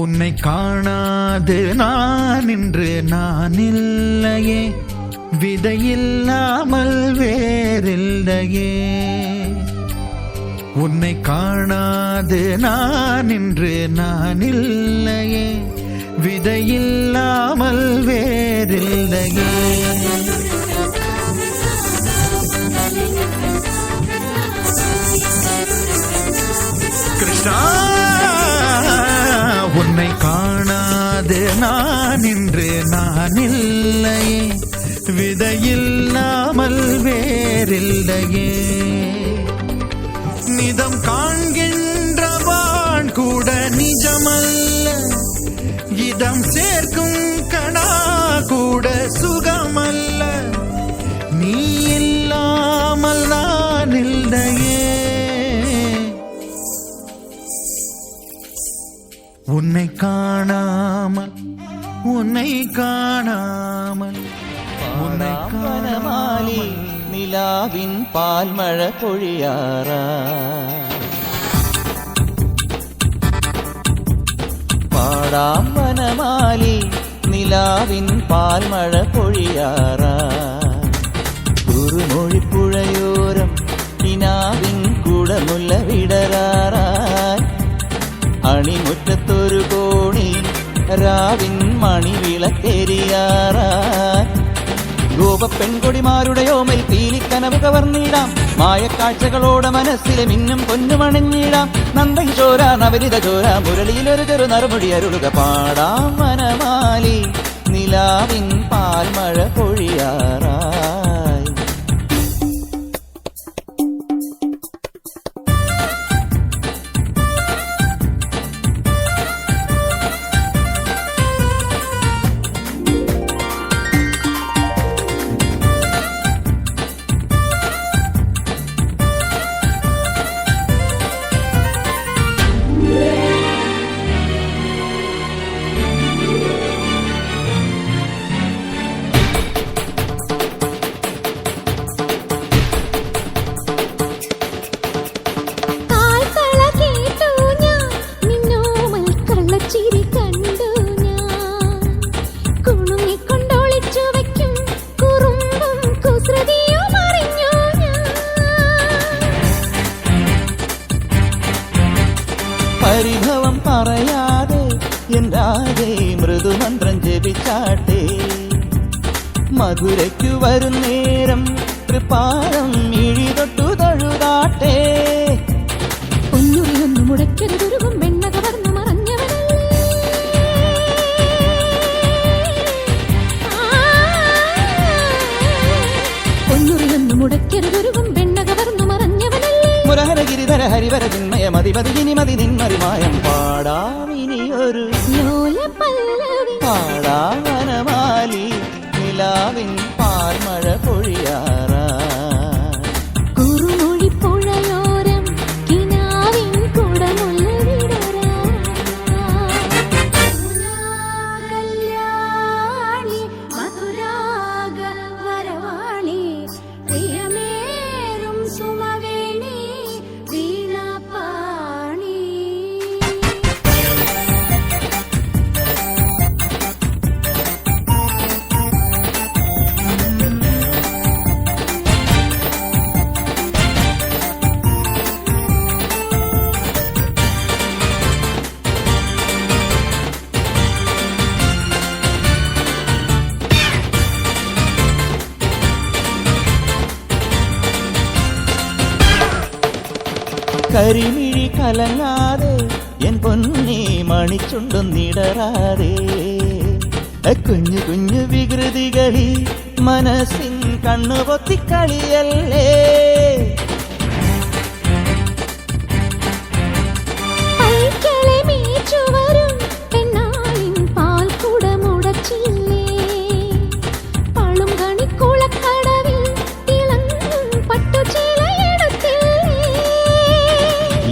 உன்னை காணாது நான் இன்று நான் இல்லையே விதையில்லாமல் வேறில்லையே. உன்னை காணாது நான் இன்று நான் இல்லையே விதையில்லாமல் வேறில்லையே. கிருஷ்ணா உன்னை காணாது நான் இன்று நான் இல்லை விதையில்லாமல் வேறில்லையே. நிதம் காண்கின்றவான் கூட நிஜமல்ல. இதம் சேர்க்கும் கணா கூட சுகமல்ல. நீ இல்லாமல் நான் காணாமல் உன்னை காணாமல் மனமாலி நிலாவின் பால் மழை பொழியாரா? பாடாம் மனமாலி நிலாவின் பால் மழை பொழியாரா? குறுமொழி புழையோரம் நினாவின் குடமுள்ள விடராரா? അണിമുറ്റത്തൊരു കോണി രാവിൻ മണിവിളക്കെരിയാറായി ഗോപ പെൺകൊടിമാരുടെ ഓമൽ പീലിക്കനവ് കവർന്നിടാം. മായക്കാഴ്ചകളോടെ മനസ്സിലെ മിന്നും പൊന്നുമണിഞ്ഞിടാം നന്ദകിശോര നവരിത ചോര മുരളിയിലൊരു ചെറു നറുമുടി അരുളുക പാടാം മനമാലി നിലാവിൻ പാൽമഴ പൊഴിയാറായി. പരിഭവം പറയാതെ എന്താതെ മൃദുമന്ത്രം ജപിച്ചാട്ടെ. മധുരയ്ക്കു വരും നേരം തൃപ്പാദം ഇഴിതൊട്ടു തഴുതാട്ടെ. ഒന്നുറിയൊന്നു മുടക്കരുതൊരുകും വെണ്ണ കവർന്നു മറഞ്ഞവനല്ലേ. ഒന്നുറിയൊന്നു മുടക്കരുതൊരുകും വെണ്ണ കവർന്നു മറഞ്ഞവനല്ലേ. മുരഹര ഗിരിധര மதி மதி நினிமதி நின்மதி மாயம் பாடா. കരിമിഴി കലങ്ങാതെ എൻ പൊന്നി മണിച്ചുണ്ടൊന്നിടറാതെ കുഞ്ഞു കുഞ്ഞു വികൃതികളിൽ മനസ്സിൻ കണ്ണുപൊത്തിക്കളിയല്ലേ.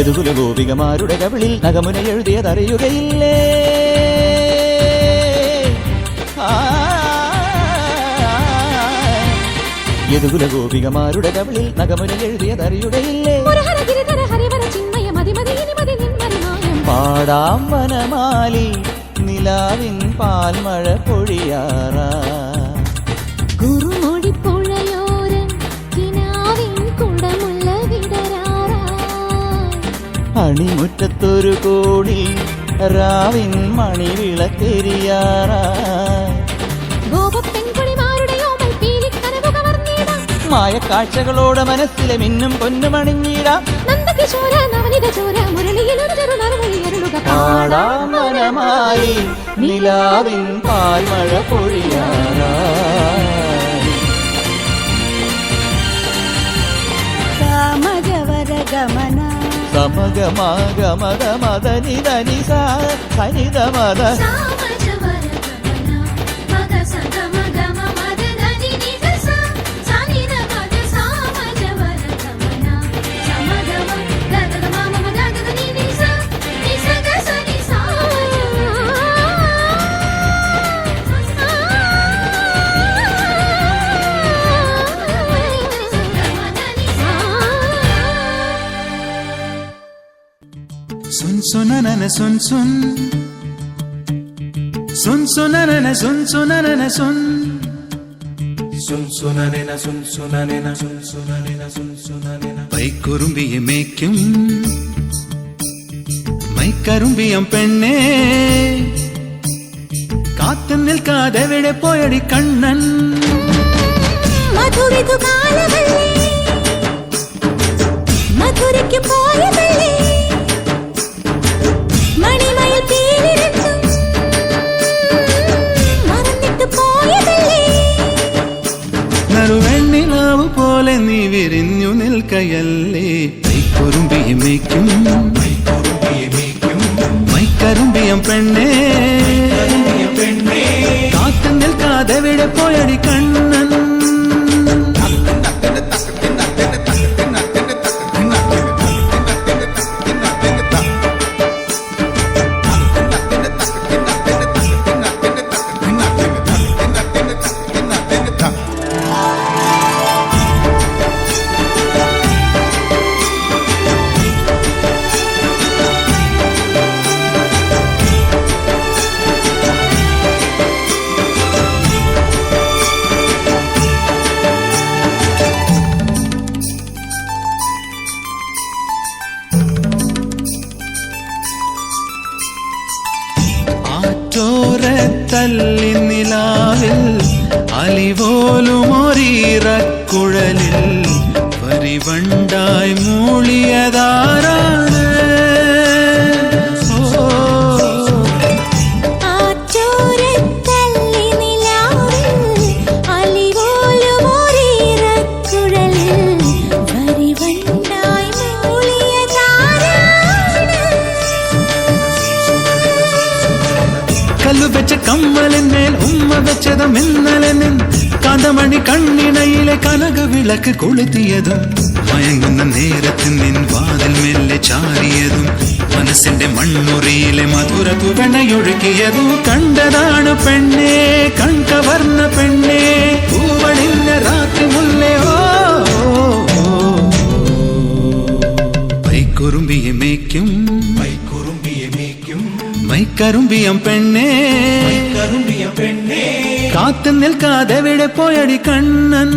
യദുകുല ഗോപികമാരുടെ കവിളിൽ നഗമുന എഴുതിയതറിയുകയില്ലേ? യദുകുല ഗോപികമാരുടെ കവിളിൽ നഗമുന എഴുതിയതറിയുകയില്ലേ? പാടാം വനമാലി നിലാവിൻ പാൽമഴ പൊഴിയാറ. കുറുമൊഴി അണിമുറ്റത്തൊരു കോടി രാവിൻ മണിവിളക്കെരിയാറാ ഗോപപ്പെൺകുടിമാരുടെ കാഴ്ചകളോട് മനസ്സിലെ മിന്നും പൊന്നുമണിഞ്ഞിടാം നിലാവിൻ പാൽമഴ പൊഴിയാറാ. രാമജവര సమగ మగ మద మద నిదని సా మద சுனன சுன் சுன். சுன் சுனன சுன் சுனன சுன். பைக்குரும்பிய மேய்க்கும். மைக்கரும்பியம் பெண்ணே. காத்து நிற்காத விட போயடி கண்ணன். மதுரை ആറ്റോരത്തല്ലി നിലാവിൽ അലിപോലുമൊരീറക്കുഴലിൽ പരിവണ്ടായി മൂളിയതാരാണ് വെച്ചതും ഇന്നലെ നിൻ കാന്തമണി കണ്ണിണയിലെ കനക വിളക്ക് കൊളുത്തിയതും മയങ്ങുന്ന നേരത്തിൽ നിൻ വാതിൽ മെല്ലെ ചാരിയതും മനസ്സിന്റെ മണ്ണുറിയിലെ മധുര തുവണയൊഴുക്കിയതും കണ്ടതാണ് പെണ്ണേ കൺകവർന്ന പെണ്ണേ. പൂവണിന്ന രാത്രി മുല്ലേ ഓ പൈക്കുറുമ്പിയെ മേയ്ക്കും കറുമ്പിയെ മേയ്ക്കും. മൈക്കറുമ്പിയം പെണ്ണേ. കറുമ്പിയ പെണ്ണേ. കാത്തു നിൽക്കാതെ എവിടെ പോയടി കണ്ണൻ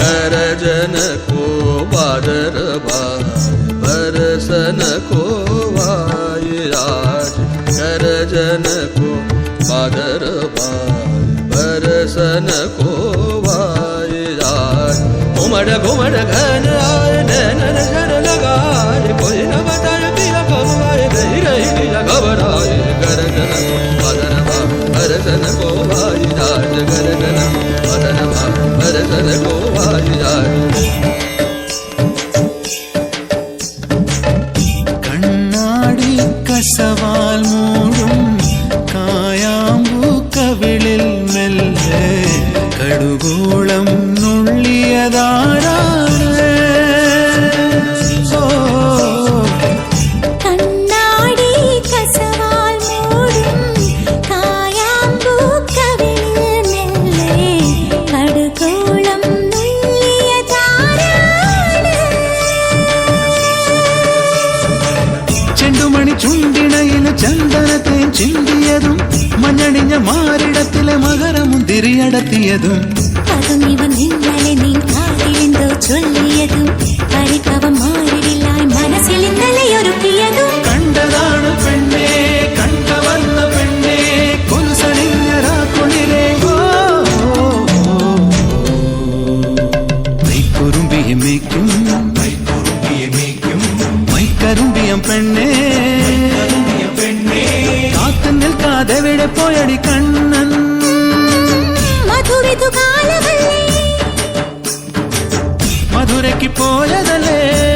करजन को बादर बरसन को वायराज करजन को बादर बरसन को वायराज घुमड़ घुमड़ घन आए नैन the മകരമുന്തിരിയടത്തിയതും അതും ഇവൻ ഇന്നലെ നീ കാതിലെന്തോ ചൊല്ലിയതും പരിഭവം മാറിടില്ലായി മനസ്സിൽ ഇന്നലെ ഒരുക്കിയതും കണ്ടതാണ് പെണ്ണേ കണ്ടവന്ന പെണ്ണേ കൊലുസണിഞ്ഞരാക്കുളിരേ മൈക്കുറുമ്പിയെ മേയ്ക്കും മൈക്കുറുമ്പിയെ മേയ്ക്കും മൈക്കരുമ്പിയം പെണ്ണേ കറുമ്പിയ പെണ്ണേ കാത്തു നിൽക്കാതെ എവിടെ പോയടി കണ്ണൻ മധുവിധു കാലമല്ലേ മധുരയ്ക്ക് പോയതല്ലേ?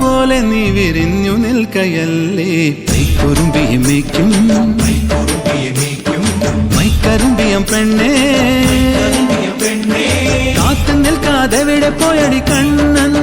പോലെ നീ വിരിഞ്ഞു നിൽക്കയല്ലേ? മൈക്കുറുമ്പിയെ മേയ്ക്കും. മൈക്കരുമ്പിയം പെണ്ണേ. കാത്തു നിൽക്കാതെ വിടെ പോയടി കണ്ണൻ.